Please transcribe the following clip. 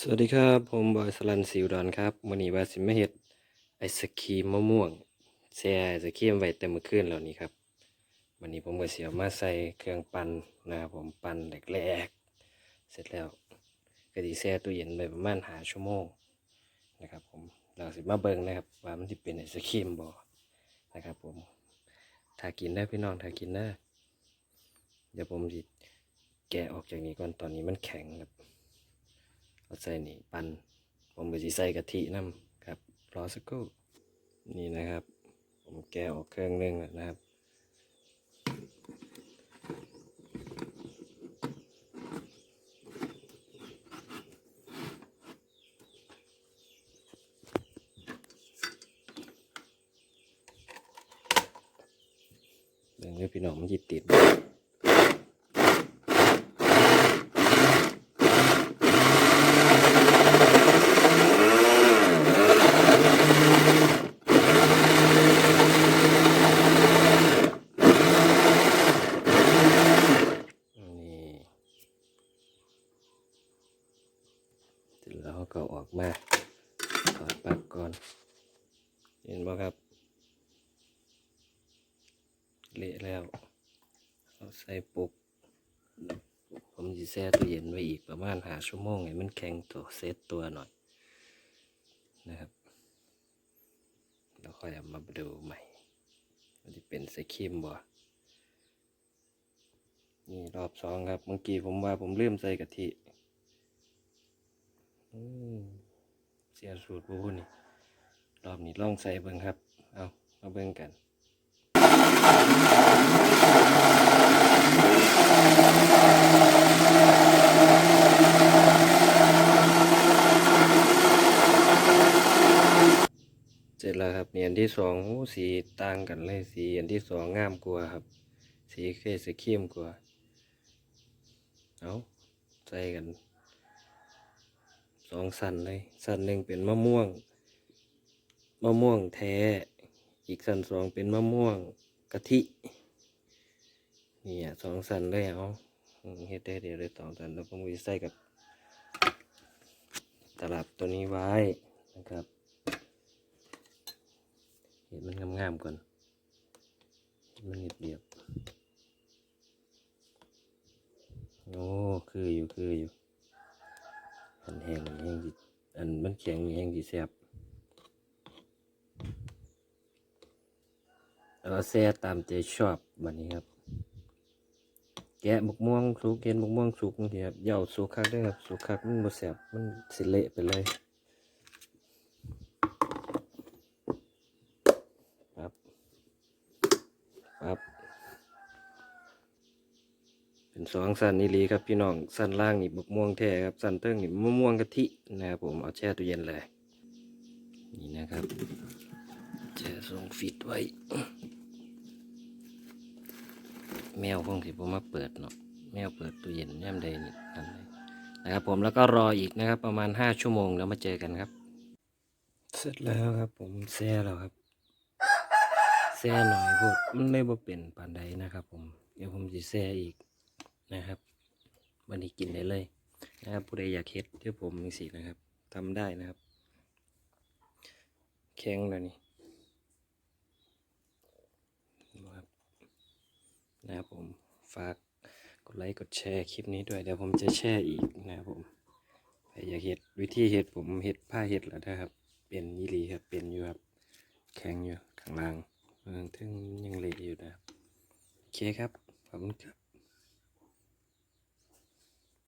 สวัสดีครับ ผมบอยสลันสิวดอนครับวันนี้ว่าสิมาเฮ็ดไอศครีมมะม่วงแช่ไอศครีมไว้แต่เมื่อคืนแล้วนี่ครับวันนี้ผมก็สิเอามาใส่เครื่องปั่นนะครับผมปั่นแรกๆเสร็จแล้วก็สิแช่ตู้เย็นไปประมาณหาชั่วโมงนะครับ ผมเราสิมาเบิ่งนะครับว่ามันสิเป็นไอศครีมบ่นะครับผมถ้ากินได้พี่น้องถ้ากินได้เดี๋ยวผมสิแกะออกจากนี้ก่อนตอนนี้มันแข็งครับ เอาใส่นี่ปันผมก็สิใส่กะทิน้ำครับรอสักครู่นี่นะครับ ผมแกะออกเครื่องหนึงนะครับเดี๋ยวพี่น้องมันจิติด นี่ แล้วก็ออกมาถอดปลั๊กก่อน เห็นไหมครับ เละแล้วเอาใส่ปุก ผมจะแช่ตู้เย็นไว้อีกประมาณหาชั่วโมงให้มันแข็งตัวเซตตัวหน่อย นะครับ แล้วค่อยเอามาดูใหม่มันจะเป็นไสครีมบ่นี่รอบสองครับ เมื่อกี้ผมว่าผมลืมใส่กะทิ เสียสูตรบูนี่ รอบนี้ลองใส่เบิ่งครับ เอามาเบิ่งกันเสร็จแล้วครับเนี่อันที่สองสีต่างกันเลยสีอันที่สองงามกว่าครับ สีเคสเข้มกว่า เอาใส่กัน องสันเลยสันหนึ่งเป็นมะม่วง มะม่วงแท้ อีกสันสองเป็นมะม่วงกะทินี่อะสองสันเลยเอาเฮ็ดได้เดี๋ยวเลยสองสันแล้วผมจะใส่กับ ตลับตัวนี้ไว้นะครับเห็นมันงามๆก่อนเห็นมันเรียบๆโอ้คืออยู่คืออยู่ อันแห้งนี่แห้งสิอั นมันแข็งแห้งสิแซ่บเราแซ่ตามใจชอบบัดนี้ครับ แกะบกม่วงสุกเกนบกม่วงสุกนี่ครับเย่าสุกคักได้ครับสุกคักมันบ่แซ่บมันสิเละไปเลย ครับ ครับ เป็นสองสันนี่ลีครับพี่น้องสันล่างนี่บกม่วงแท้ครับสันเติ้งนี่มะม่วงกะทินะครับผมเอาแช่ตู้เย็นเลยนี่นะครับแช่ทรงฟิตไว้ แมวคงสิผมมาเปิดเนาะแมวเปิดตู้เย็นย่ำใดนี่นั่นเลยนะครับผมแล้วก็รออีกนะครับ ประมาณห้าชั่วโมงแล้วมาเจอกันครับ เสร็จแล้วครับ ผมแช่แล้วครับแช่หน่อยพวกมันเลยบ่เป็นปานใดนะครับ ผมเดี๋ยวผมจะแช่อีก นะครับวันนี้กินได้เลยนะครับผู้ใดอยากเฮ็ดที่ผมมีสีนะครับทำได้นะครับ แข็งแล้วนี่นะครับนะครับผมฝากกดไลค์กดแชร์คลิปนี้ด้วยเดี๋ยวผมจะแช่อีกนะครับผมใครอยากเฮ็ดวิธีเฮ็ดผมเฮ็ดผ้าเฮ็ดแล้วนะครับ เป็นยี่ลีครับเป็นอยู่ครับ แข็งอยู่ข้างล่างเมืองทึ่งยังเละอยู่นะครับโอเคครับขอบคุณครับ